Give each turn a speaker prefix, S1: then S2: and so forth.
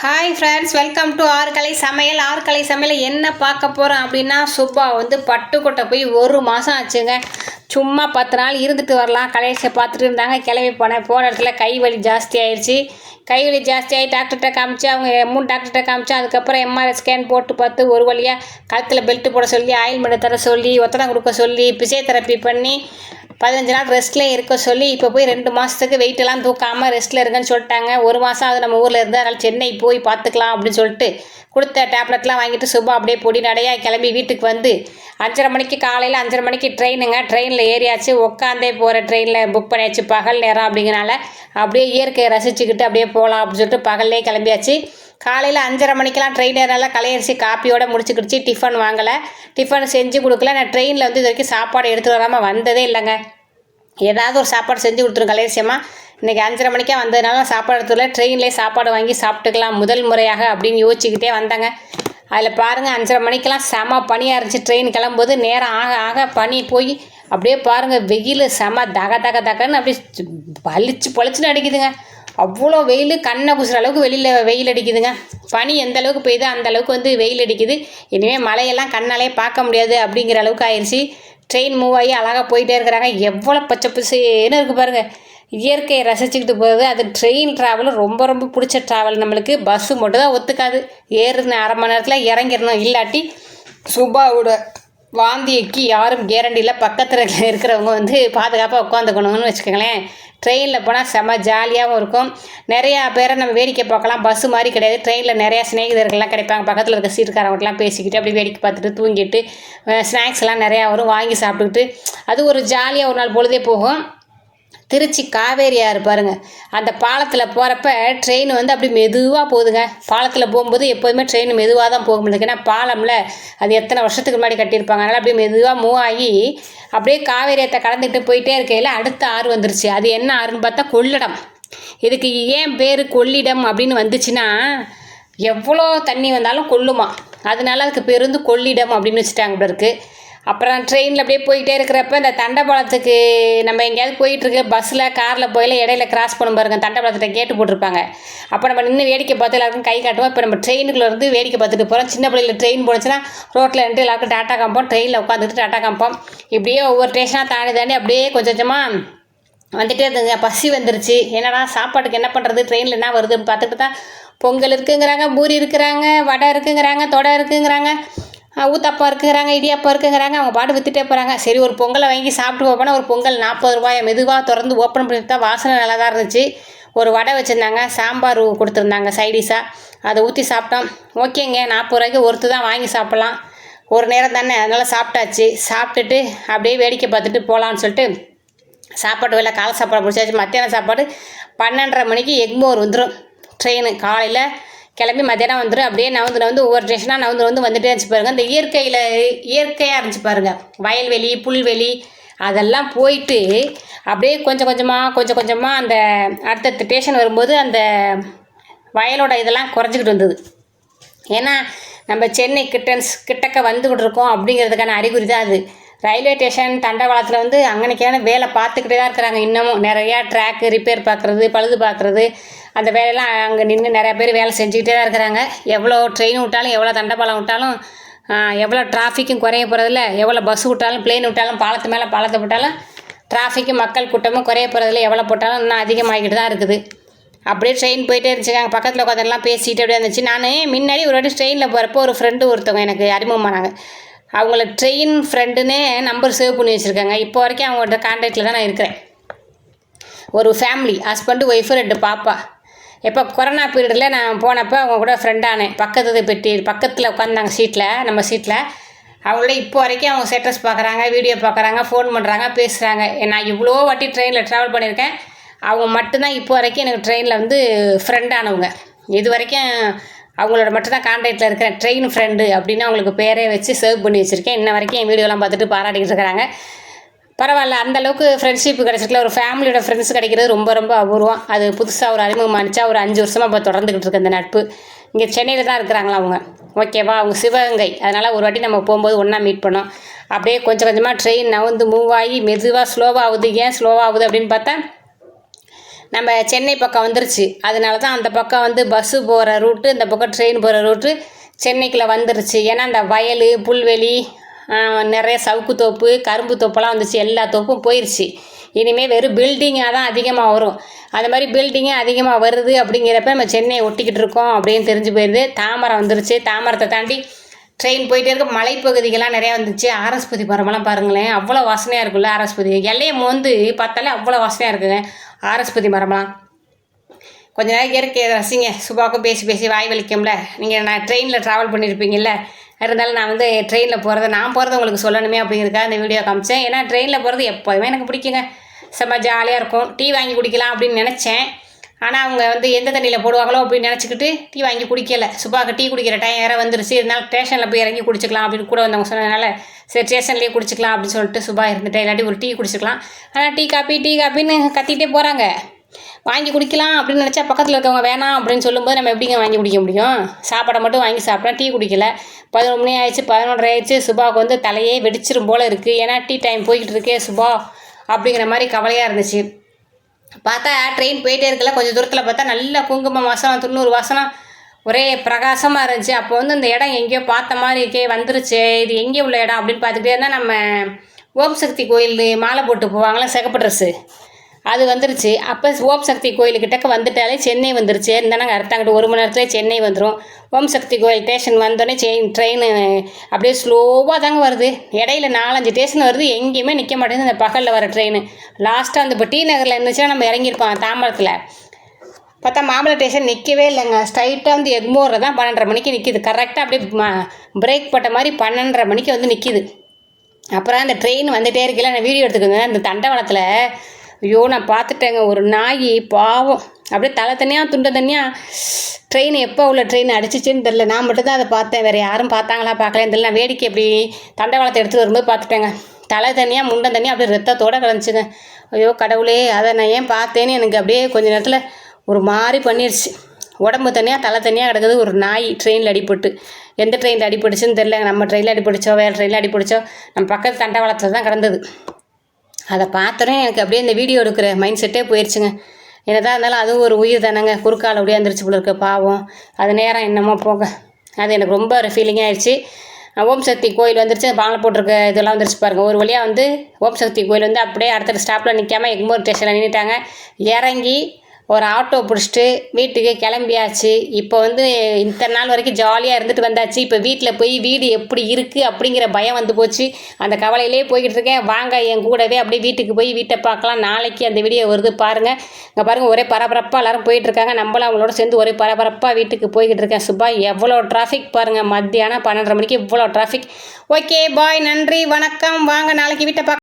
S1: hi friends welcome to ஆர்கலை சமையல் ஆர்கலை சமையல் என்ன பார்க்க போகிறோம் அப்படின்னா சுப்பா வந்து பட்டுக்கொட்டை போய் ஒரு மாதம் ஆச்சுங்க சும்மா பத்து நாள் இருந்துட்டு வரலாம் கலேஷை பார்த்துட்டு இருந்தாங்க கிளம்பி போனேன் போன இடத்துல கை வலி ஜாஸ்தி ஆயிடுச்சு கை வலி ஜாஸ்தியாகி டாக்டர்கிட்ட காமிச்சு அவங்க மூணு டாக்டர்கிட்ட காமிச்சு அதுக்கப்புறம் எம்ஆர்ஐ ஸ்கேன் போட்டு பார்த்து ஒரு வழியாக கழுத்தில் பெல்ட்டு போட சொல்லி ஆயில்மெண்ட் தர சொல்லி ஒத்தனம் கொடுக்க சொல்லி பிசியோதெரப்பி பண்ணி பதினஞ்சு நாள் ரெஸ்ட்டில் இருக்க சொல்லி இப்போ போய் ரெண்டு மாதத்துக்கு வெயிட்டெல்லாம் தூக்காமல் ரெஸ்ட்டில் இருக்குன்னு சொல்லிட்டாங்க ஒரு மாதம் அது நம்ம ஊரில் இருந்து அதனால் சென்னை போய் பார்த்துக்கலாம் அப்படின்னு சொல்லிட்டு கொடுத்த டேப்லெட்லாம் வாங்கிட்டு சுபா அப்படியே பொடி நடையாக கிளம்பி வீட்டுக்கு வந்து அஞ்சரை மணிக்கு காலையில் அஞ்சரை மணிக்கு ட்ரெயினுங்க ட்ரெயினில் ஏறியாச்சு உட்காந்தே போகிற ட்ரெயினில் புக் பண்ணியாச்சு பகல் நேரம் அப்படிங்கிறனால அப்படியே இயற்கையை ரசிச்சுக்கிட்டு அப்படியே போகலாம் அப்படின்னு சொல்லிட்டு பகல்லே கிளம்பியாச்சு காலையில் அஞ்சரை மணிக்கெலாம் ட்ரெயின் ஏறனால கலையரிசி காப்பியோடு முடிச்சுக்கிடுச்சு டிஃபன் வாங்கலை டிஃபன் செஞ்சு கொடுக்கல நான் ட்ரெயினில் வந்து இது வரைக்கும் சாப்பாடு எடுத்துகிட்டு வராமல் வந்ததே இல்லைங்க ஏதாவது ஒரு சாப்பாடு செஞ்சு கொடுத்துரும் கலையரிசியம்மா இன்றைக்கி அஞ்சரை மணிக்கே வந்ததுனால சாப்பாடு எடுத்துல ட்ரெயின்லேயே சாப்பாடு வாங்கி சாப்பிட்டுக்கலாம் முதல் முறையாக அப்படின்னு யோசிச்சுக்கிட்டே வந்தாங்க அதில் பாருங்கள் அஞ்சரை மணிக்கெலாம் செம பனியாக இருந்துச்சு ட்ரெயின் கிளம்பும்போது நேரம் ஆக ஆக பனி போய் அப்படியே பாருங்கள் வெயில் செம தக தக தகன்னு அப்படியே பளிச்சு பொழிச்சுன்னு அடிக்குதுங்க அவ்வளோ வெயில் கண்ணை குசுற அளவுக்கு வெளியில் வெயில் அடிக்குதுங்க பனி எந்த அளவுக்கு பெய்யுதோ அந்த அளவுக்கு வந்து வெயில் அடிக்குது இனிமேல் மழையெல்லாம் கண்ணாலே பார்க்க முடியாது அப்படிங்கிற அளவுக்கு ஆயிடுச்சு ட்ரெயின் மூவ் ஆகி அழகாக போயிட்டே இருக்கிறாங்க எவ்வளோ பச்சை பசுன்னு இருக்குது பாருங்கள் இயற்கையை ரசிச்சுக்கிட்டு போகிறது அது ட்ரெயின் ட்ராவல் ரொம்ப ரொம்ப பிடிச்ச ட்ராவல் நம்மளுக்கு பஸ்ஸு மட்டும் தான் ஒத்துக்காது ஏறுன அரை மணி நேரத்தில் இறங்கிடணும் இல்லாட்டி சுபாவோட வாந்திக்கு யாரும் கேரண்டியில் பக்கத்தில் இருக்கிறவங்க வந்து பாதுகாப்பாக உட்காந்துக்கணும்னு வச்சுக்கோங்களேன் ட்ரெயினில் போனால் செம ஜாலியாகவும் இருக்கும் நிறையா பேரை நம்ம வேடிக்கை பார்க்கலாம் பஸ்ஸு மாதிரி கிடையாது ட்ரெயினில் நிறையா ஸ்நேகிதர்கள்லாம் கிடைப்பாங்க பக்கத்தில் இருக்க சீட்டுக்காரவங்களாம் பேசிக்கிட்டு அப்படியே வேடிக்கை பார்த்துட்டு தூங்கிட்டு ஸ்நாக்ஸ்லாம் நிறையா வரும் வாங்கி சாப்பிட்டுக்கிட்டு அது ஒரு ஜாலியாக ஒரு நாள் பொழுதே போகும் திருச்சி காவேரி ஆறு பாருங்கள் அந்த பாலத்தில் போகிறப்ப ட்ரெயின் வந்து அப்படி மெதுவாக போகுதுங்க பாலத்தில் போகும்போது எப்போதுமே ட்ரெயின் மெதுவாக தான் போக முடியுது ஏன்னா பாலம்ல அது எத்தனை வருஷத்துக்கு முன்னாடி கட்டியிருப்பாங்க அதனால் அப்படியே மெதுவாக மூவ் ஆகி அப்படியே காவேரியத்தை கடந்துக்கிட்டு போயிட்டே இருக்கையில் அடுத்த ஆறு வந்துருச்சு அது என்ன ஆறுன்னு பார்த்தா கொள்ளிடம் இதுக்கு ஏன் பேர் கொள்ளிடம் அப்படின்னு வந்துச்சுன்னா எவ்வளோ தண்ணி வந்தாலும் கொள்ளுமா அதனால அதுக்கு பேருந்து கொள்ளிடம் அப்படின்னு வச்சுட்டாங்க இருக்குது அப்புறம் ட்ரெயினில் அப்படியே போயிட்டே இருக்கிறப்ப இந்த தண்டபாளத்துக்கு நம்ம எங்கேயாவது போயிட்டுருக்கு பஸ்ஸில் காரில் போயில இடையில கிராஸ் பண்ண பாருங்க தண்டபாளத்தில் கேட்டு போட்டிருப்பாங்க அப்போ நம்ம நின்று வேடிக்கை பார்த்து எல்லாருக்கும் கை காட்டுவோம் இப்போ நம்ம ட்ரெயினுக்குள்ளே இருந்து வேடிக்கை பார்த்துட்டு போகிறோம் சின்ன பிள்ளையில் ட்ரெயின் போனச்சுன்னா ரோட்டில் நின்று எல்லாருக்கும் டாட்டா காம்போம் ட்ரெயினில் உட்காந்துட்டு டாட்டா காம்போம் இப்படியே ஒவ்வொரு ஸ்டேஷனாக தாண்டி தாண்டி அப்படியே கொஞ்சம் கொஞ்சமாக வந்துட்டே இருந்துங்க பசி வந்துருச்சு என்னடா சாப்பாட்டுக்கு என்ன பண்ணுறது ட்ரெயினில் என்ன வருதுன்னு பார்த்துட்டு தான் பொங்கல் இருக்குங்கிறாங்க பூரி இருக்கிறாங்க வடை இருக்குங்கிறாங்க தொடை இருக்குங்கிறாங்க ஊத்தாப்பா இருக்குங்கிறாங்க இடியாப்பா இருக்குங்கிறாங்க அவங்க பாட்டு வித்துட்டே போகிறாங்க சரி ஒரு பொங்கலை வாங்கி சாப்பிட்டு போனால் ஒரு பொங்கல் நாற்பது ரூபாய் மெதுவாக திறந்து ஓப்பன் பண்ணி தான் வாசனை நல்லா தான் இருந்துச்சு ஒரு வடை வச்சுருந்தாங்க சாம்பார் கொடுத்துருந்தாங்க சைடிஷாக அதை ஊற்றி சாப்பிட்டோம் ஓகேங்க நாற்பது ரூபாய்க்கு ஒருத்து தான் வாங்கி சாப்பிட்லாம் ஒரு நேரம் தானே அதனால் சாப்பிட்டாச்சு சாப்பிட்டுட்டு அப்படியே வேடிக்கை பார்த்துட்டு போகலான்னு சொல்லிட்டு சாப்பாடு வேலை காலை சாப்பாடு பிடிச்சாச்சு மத்தியானம் சாப்பாடு பன்னெண்டரை மணிக்கு எக்மோர் வந்துடும் ட்ரெயின் காலையில் கிளம்பி மத்தியானம் வந்துடும் அப்படியே நவுந்து வந்து ஒவ்வொரு ஸ்டேஷனாக நவுந்து வந்து வந்துட்டே இருந்துச்சு பாருங்கள் இந்த இயற்கையில் இயற்கையாக இருந்துச்சு பாருங்கள் வயல்வெளி புல்வெளி அதெல்லாம் போயிட்டு அப்படியே கொஞ்சம் கொஞ்சமாக கொஞ்சம் கொஞ்சமாக அந்த அடுத்தடுத்த ஸ்டேஷன் வரும்போது அந்த வயலோட இதெல்லாம் குறைஞ்சிக்கிட்டு வந்தது ஏன்னா நம்ம சென்னை கிட்டன்ஸ் கிட்டக்க வந்துக்கிட்டு இருக்கோம் அப்படிங்கிறதுக்கான அறிகுறி தான் அது ரயில்வே ஸ்டேஷன் தண்டவாளத்தில் வந்து அங்கனைக்கான வேலை பார்த்துக்கிட்டே தான் இருக்கிறாங்க இன்னமும் நிறையா ட்ராக்கு ரிப்பேர் பார்க்குறது பழுது பார்க்குறது அந்த வேலையெல்லாம் அங்கே நின்று நிறையா பேர் வேலை செஞ்சுக்கிட்டே தான் இருக்கிறாங்க எவ்வளோ ட்ரெயின் விட்டாலும் எவ்வளோ தண்டவாளம் விட்டாலும் எவ்வளோ டிராஃபிக்கும் குறைய போகிறதில்ல எவ்வளோ பஸ் விட்டாலும் பிளேன் விட்டாலும் பாலத்து மேலே பாலத்தை விட்டாலும் டிராஃபிக்கு மக்கள் கூட்டமும் குறைய போகிறதில்ல எவ்வளோ போட்டாலும் இன்னும் அதிகமாகிக்கிட்டு தான் இருக்குது அப்படியே ட்ரெயின் போயிட்டே இருந்துச்சு பக்கத்தில் உட்காந்துலாம் பேசிகிட்டு அப்படியே இருந்துச்சு நான் முன்னாடி ஒரு வாட்டி ட்ரெயினில் போகிறப்போ ஒரு ஃப்ரெண்டு ஒருத்தவங்க எனக்கு அறிமுகமானாங்க அவங்கள ட்ரெயின் ஃப்ரெண்டுனே நம்பர் சேவ் பண்ணி வச்சுருக்காங்க இப்போ வரைக்கும் அவங்கள்ட்ட கான்டாக்டில் தான் நான் இருக்கிறேன் ஒரு ஃபேமிலி ஹஸ்பண்டு ஒய்ஃபு ரெண்டு பாப்பா எப்போ கொரோனா பீரியடில் நான் போனப்போ அவங்க கூட ஃப்ரெண்டானேன் பக்கத்து பெட்டி பக்கத்தில் உட்காந்தாங்க சீட்டில் நம்ம சீட்டில் அவங்கள இப்போ வரைக்கும் அவங்க ஸ்டேட்டஸ் பார்க்குறாங்க வீடியோ பார்க்குறாங்க ஃபோன் பண்ணுறாங்க பேசுகிறாங்க நான் இவ்வளோ வாட்டி ட்ரெயினில் ட்ராவல் பண்ணியிருக்கேன் அவங்க மட்டும்தான் இப்போ வரைக்கும் எனக்கு ட்ரெயினில் வந்து ஃப்ரெண்டானவங்க இது வரைக்கும் அவங்களோட மட்டும் தான் கான்டாக்டில் இருக்கிற ட்ரெயின் ஃப்ரெண்டு அப்படின்னு அவங்களுக்கு பேரே வச்சு சர்வ் பண்ணி வச்சுருக்கேன் இன்ன வரைக்கும் என் வீடியோலாம் பார்த்துட்டு பாராட்டிகிட்டு இருக்கிறாங்க பரவாயில்ல அந்தளவுக்கு ஃப்ரெண்ட்ஷிப் கிடச்சிருக்கல ஒரு ஃபேமிலியோட ஃப்ரெண்ட்ஸ் கிடைக்கிறது ரொம்ப ரொம்ப அபூர்வம் அது புதுசாக ஒரு அனுப்பிச்சா ஒரு அஞ்சு வருஷமாக இப்போ தொடர்ந்துக்கிட்டு இருக்கு அந்த நட்பு இங்கே சென்னையில் தான் இருக்கிறாங்களா அவங்க ஓகேவா அவங்க சிவகங்கை அதனால் ஒரு வாட்டி நம்ம போகும்போது ஒன்றா மீட் பண்ணோம் அப்படியே கொஞ்சம் கொஞ்சமாக ட்ரெயின் நவுந்து மூவ் ஆகி மெதுவாக ஸ்லோவாகுது ஏன் ஸ்லோவாகுது அப்படின்னு பார்த்தா நம்ம சென்னை பக்கம் வந்துருச்சு அதனால தான் அந்த பக்கம் வந்து பஸ்ஸு போகிற ரூட்டு இந்த பக்கம் ட்ரெயின் போகிற ரூட்டு சென்னைக்குள்ளே வந்துருச்சு ஏன்னா அந்த வயல் புல்வெளி நிறைய சவுக்கு தோப்பு கரும்பு தோப்பெல்லாம் வந்துச்சு எல்லா தோப்பும் போயிடுச்சு இனிமேல் வெறும் பில்டிங்காக தான் அதிகமாக வரும் அது மாதிரி பில்டிங்கே அதிகமாக வருது அப்படிங்கிறப்ப நம்ம சென்னையை ஒட்டிக்கிட்டு இருக்கோம் அப்படின்னு தெரிஞ்சு போயிடுது தாமரம் வந்துருச்சு தாமரத்தை தாண்டி ட்ரெயின் போயிட்டே இருக்க மலைப்பகுதிகள்லாம் நிறையா வந்துச்சு ஆரஸ்பதி மரமெல்லாம் பாருங்களேன் அவ்வளோ வசனையாக இருக்குல்ல ஆரஸ்பதி எல்லையை மோந்து பார்த்தாலே அவ்வளோ வசனையாக இருக்குங்க ஆரஸ்பதி மரம்லாம் கொஞ்ச நேரம் இயற்கை ரசிங்க சுபாவுக்கும் பேசி பேசி வாய் வலிக்கும்ல நீங்கள் நான் ட்ரெயினில் ட்ராவல் பண்ணியிருப்பீங்கல்ல இருந்தாலும் நான் வந்து ட்ரெயினில் போகிறத நான் போகிறத உங்களுக்கு சொல்லணுமே அப்படிங்கிறக்காக இந்த வீடியோ காமிச்சேன் ஏன்னா ட்ரெயினில் போகிறது எப்போதுமே எனக்கு பிடிக்குங்க செம்ம ஜாலியாக இருக்கும் டீ வாங்கி குடிக்கலாம் அப்படின்னு நினச்சேன் ஆனால் அவங்க வந்து எந்த தண்ணியில் போடுவாங்களோ அப்படின்னு நினச்சிக்கிட்டு டீ வாங்கி குடிக்கலை சுப்பாவுக்கு டீ குடிக்கிற டைம் வேறு வந்துருச்சு இருந்தாலும் ஸ்டேஷனில் போய் இறங்கி குடிச்சிக்கலாம் அப்படின்னு கூட வந்தவங்க சொன்னதுனால சரி ஸ்டேஷன்லேயே குடிச்சிக்கலாம் அப்படின்னு சொல்லிட்டு சுபா இருந்துட்டு இல்லாட்டி ஒரு டீ குடிச்சிக்கலாம் ஆனால் டீ காப்பி டீ காப்பின்னு கத்திக்கிட்டே போகிறாங்க வாங்கி குடிக்கலாம் அப்படின்னு நினச்சா பக்கத்தில் இருக்கவங்க வேணாம் அப்படின்னு சொல்லும்போது நம்ம எப்படிங்க வாங்கி குடிக்க முடியும் சாப்பாடை மட்டும் வாங்கி சாப்பிட்டா டீ குடிக்கல பதினொரு மணி ஆயிடுச்சு பதினொன்றரை ஆயிடுச்சு சுபாவுக்கு வந்து தலையே வெடிச்சிரும் போல் இருக்குது ஏன்னா டீ டைம் போய்கிட்டு இருக்கே சுபா அப்படிங்கிற மாதிரி கவலையாக இருந்துச்சு பார்த்தா ட்ரெயின் போயிட்டே இருக்கல கொஞ்சம் தூரத்தில் பார்த்தா நல்ல குங்கும வாசனம் துண்ணூறு வாசனம் ஒரே பிரகாசமாக இருந்துச்சு அப்போ வந்து இந்த இடம் எங்கேயோ பார்த்த மாதிரி இருக்கே வந்துருச்சு இது எங்கே உள்ள இடம் அப்படின்னு பார்த்துக்கிட்டே இருந்தால் நம்ம ஓம் சக்தி கோயில் மாலை போட்டு போவாங்களே சிகப்பு ட்ரெஸ்ஸு அது வந்துருச்சு அப்போ ஓம் சக்தி கோயிலுக்கிட்டக்க வந்துட்டாலே சென்னை வந்துருச்சு இருந்தாங்க அர்த்தாங்கிட்ட ஒரு மணி நேரத்துலேயே சென்னை வந்துடும் ஓம் சக்தி கோயில் ஸ்டேஷன் வந்தோடனே செயின் ட்ரெயின் அப்படியே ஸ்லோவாக தாங்க வருது இடையில நாலஞ்சு ஸ்டேஷன் வருது எங்கேயுமே நிற்க மாட்டேங்குது அந்த பகலில் வர ட்ரெயின் லாஸ்ட்டாக அந்த இப்போ டி நகரில் இருந்துச்சுன்னா நம்ம இறங்கியிருப்போம் தாம்பரத்தில் பார்த்தா மாம்பழ ஸ்டேஷன் நிற்கவே இல்லைங்க ஸ்ட்ரைட்டாக வந்து எக்மோரில் தான் பன்னெண்டரை மணிக்கு நிற்கிது கரெக்டாக அப்படியே பிரேக் பட்ட மாதிரி பன்னெண்டரை மணிக்கு வந்து நிற்கிது அப்புறம் அந்த ட்ரெயின் வந்துகிட்டே இருக்குல்ல நான் வீடியோ எடுத்துக்கோங்க அந்த தண்டவாளத்தில் ஐயோ நான் பார்த்துட்டேங்க ஒரு நாய் பாவம் அப்படியே தலை தனியாக துண்டை தனியாக ட்ரெயின் எப்போ உள்ள ட்ரெயின் அடிச்சிச்சின்னு தெரில நான் மட்டும் தான் அதை பார்த்தேன் வேறு யாரும் பார்த்தாங்களா பார்க்கலன்னு தெரியல நான் வேடிக்கை எப்படி தண்டவாளத்தை எடுத்துகிட்டு வரும்போது பார்த்துட்டேங்க தலை தனியாக முண்டை தனியாக அப்படியே ரத்தத்தோடு கிடந்துச்சுங்க ஐயோ கடவுளே அதை நான் ஏன் பார்த்தேன்னு எனக்கு அப்படியே கொஞ்சம் நேரத்தில் ஒரு மாதிரி பண்ணிடுச்சு உடம்பு தனியாக தலை தனியாக கிடக்குது ஒரு நாய் ட்ரெயினில் அடிபட்டு எந்த ட்ரெயினில் அடிபட்டுச்சுன்னு தெரில நம்ம ட்ரெயினில் அடிப்படிச்சோ வேறு ட்ரெயினில் அடிபிடிச்சோ நம்ம பக்கத்து தண்டவாளத்தில் தான் கிடந்தது அதை பார்த்தோன்னே எனக்கு அப்படியே இந்த வீடியோ எடுக்கிற மைண்ட் செட்டே போயிடுச்சுங்க என்னதான் இருந்தாலும் அதுவும் ஒரு உயிர் தானங்க குறுக்கால் அப்படியே வந்துருச்சு போல இருக்க பாவம் அது நேரம் என்னமோ போங்க அது எனக்கு ரொம்ப ஒரு ஃபீலிங் ஆயிடுச்சு ஓம் சக்தி கோயில் வந்துருச்சு பானை போட்டிருக்க இதெல்லாம் வந்துருச்சு பாருங்கள் ஒரு வழியாக வந்து ஓம் சக்தி கோயில் வந்து அப்படியே அடுத்த ஸ்டாப்பில் நிற்காமல் எக்மோர் ஸ்டேஷனில் நின்றுட்டாங்க இறங்கி ஒரு ஆட்டோ பிடிச்சிட்டு வீட்டுக்கு கிளம்பியாச்சு இப்போ வந்து இத்தனை நாள் வரைக்கும் ஜாலியாக இருந்துட்டு வந்தாச்சு இப்போ வீட்டில் போய் வீடு எப்படி இருக்குது அப்படிங்கிற பயம் வந்து போச்சு அந்த கவலையிலே போய்கிட்டு இருக்கேன் வாங்க என் கூடவே அப்படியே வீட்டுக்கு போய் வீட்டை பார்க்கலாம் நாளைக்கு அந்த வீடியோ வருது பாருங்கள் இங்கே பாருங்கள் ஒரே பரபரப்பாக எல்லோரும் போயிட்டுருக்காங்க நம்மளும் அவங்களோட சேர்ந்து ஒரே பரபரப்பாக வீட்டுக்கு போய்கிட்டு இருக்கேன் சுபா எவ்வளோ டிராஃபிக் பாருங்கள் மத்தியானம் பன்னெண்டரை மணிக்கு இவ்வளோ டிராஃபிக் ஓகே பாய் நன்றி வணக்கம் வாங்க நாளைக்கு வீட்டை பார்க்க